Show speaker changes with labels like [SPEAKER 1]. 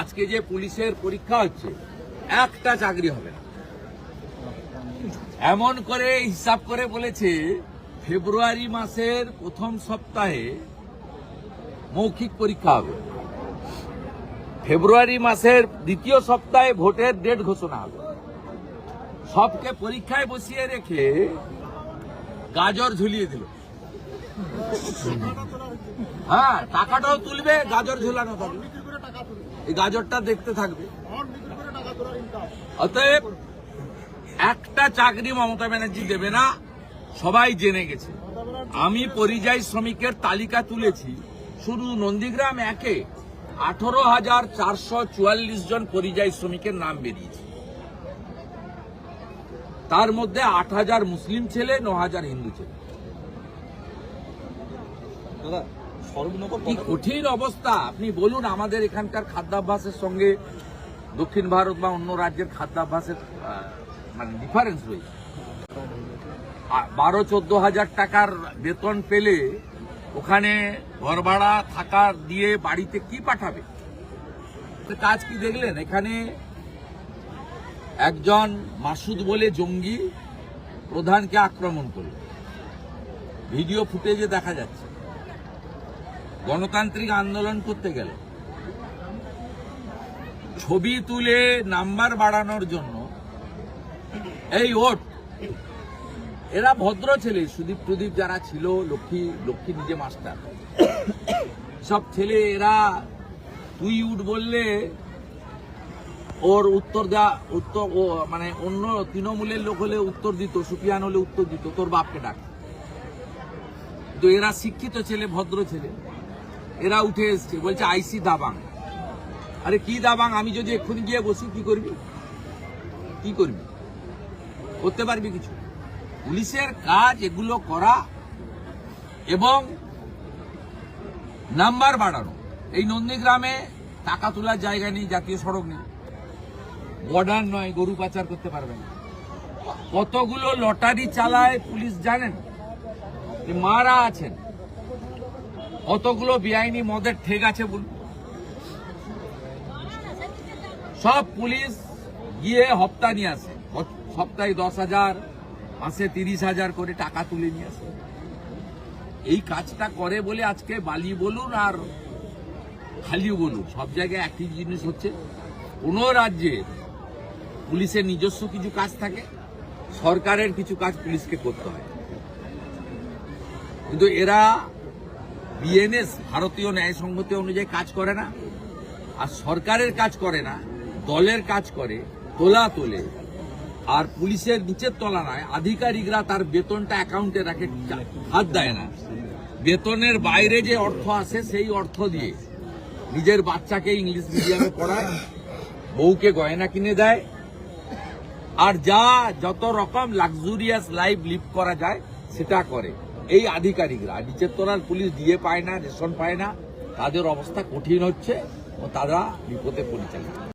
[SPEAKER 1] আজকে যে পুলিশের পরীক্ষা হচ্ছে, একটা চাকরি হবে না। এমন করে হিসাব করে বলেছে, ফেব্রুয়ারি মাসের প্রথম সপ্তাহে মৌখিক পরীক্ষা হবে। ফেব্রুয়ারি মাসের দ্বিতীয় সপ্তাহে ভোটের ডেট ঘোষণা হবে। সবকে পরীক্ষায় বসিয়ে রেখে গাজর ঝুলিয়ে দিল। হ্যাঁ টাকাটাও তুলবে, গাজর ঝুলানো থাকবে। এই গাজরটা দেখতে থাকবে। অতএব একটা চাকরি মমতা ব্যানার্জি দেবে না সবাই জেনে গেছে। আমি পরিযায়ী শ্রমিকের তালিকা তুলেছি শুধু নন্দীগ্রাম একে আঠারো হাজার চারশো চুয়াল্লিশ জন পরিযায়ী শ্রমিকের নাম বেরিয়েছে। তার মধ্যে আট হাজার মুসলিম ছেলে ন হাজার হিন্দু ছেলে।
[SPEAKER 2] দাদা
[SPEAKER 1] কি কঠিন অবস্থা। আপনি বলুন আমাদের এখানকার খাদ্যাভ্যাসের সঙ্গে দক্ষিণ ভারত বা অন্য রাজ্যের খাদ্যাভ্যাসের মানে ডিফারেন্স রয়েছে। বারো চোদ্দ হাজার টাকার বেতন পেলে ওখানে ঘর ভাড়া থাকা দিয়ে বাড়িতে কি পাঠাবে? তো কাজ কি দেখলেন? এখানে একজন মাসুদ বলে জঙ্গি প্রধানকে আক্রমণ করল। ভিডিও ফুটেজে দেখা যাচ্ছে। গণতান্ত্রিক আন্দোলন করতে গেল। ছবি তুলে নাম্বার বাড়ানোর জন্য এই ওট। এরা ভদ্র ছেলে, সুদীপ প্রদীপ যারা ছিল, লক্ষ্মী লক্ষ্মী নিজে মাস্টার। সব ছেলে এরা তুই উঠ বললে ওর উত্তর দেওয়া উত্তর মানে অন্য তৃণমূলের লোক হলে উত্তর দিত, সুপিয়ান হলে উত্তর দিত, তোর বাপকে ডাক। তো এরা শিক্ষিত ছেলে, ভদ্র ছেলে। এরা উঠে এসছে, বলছে আইসি দাবাং। আরে, কি দাবাং? আমি যদি এক্ষুনি গিয়ে বসি, কি করবি? কি করবি? করতে পারবি কিছু। পুলিশের কাজ এগুলো করা এবং নাম্বার বাড়ানো। এই নন্দীগ্রামে টাকা তোলার জায়গা নেই, জাতীয় সড়ক নেই। বর্ডার নয়, গরু পাচার করতে পারবে না। কতগুলো লটারি চালায় পুলিশ জানেন? যে মারা আছেন। কতগুলো বেআইনি মদের ঠেক আছে বলুন। সব পুলিশ গিয়ে হপ্তা নিয়ে আসে। সপ্তাহে দশ হাজার, মাসে তিরিশ হাজার করে টাকা তুলে নিয়ে আসে। এই কাজটা করে বলে আজকে বালি বলুন আর খালিও বলুন, সব জায়গায় একই জিনিস হচ্ছে। কোন রাজ্যে পুলিশের নিজস্ব কিছু কাজ থাকে, সরকারের কিছু কাজ পুলিশকে করতে হয়। কিন্তু এরা বিএনএস ভারতীয় ন্যায় সংহতি অনুযায়ী কাজ করে না, আর সরকারের কাজ করে না, দলের কাজ করে, তোলা তোলে, আর পুলিশের নিচের তলা নয় আধিকারিকরা তার বেতনটা অ্যাকাউন্টে রাখে, হাত দেয় না। বেতনের বাইরে যে অর্থ আসে, সেই অর্থ দিয়ে নিজের বাচ্চাকে ইংলিশ মিডিয়ামে পড়ায়, বউকে গয়না কিনে দেয়, আর যা যত রকম লাক্সুরিয়াস লাইফ লিভ করা যায়, সেটা করে। এই আধিকারিকরা নিচেতনার পুলিশ দিয়ে পায় না, রেশন পায় না, তাদের অবস্থা কঠিন হচ্ছে ও তারা বিপদে পরিচালিত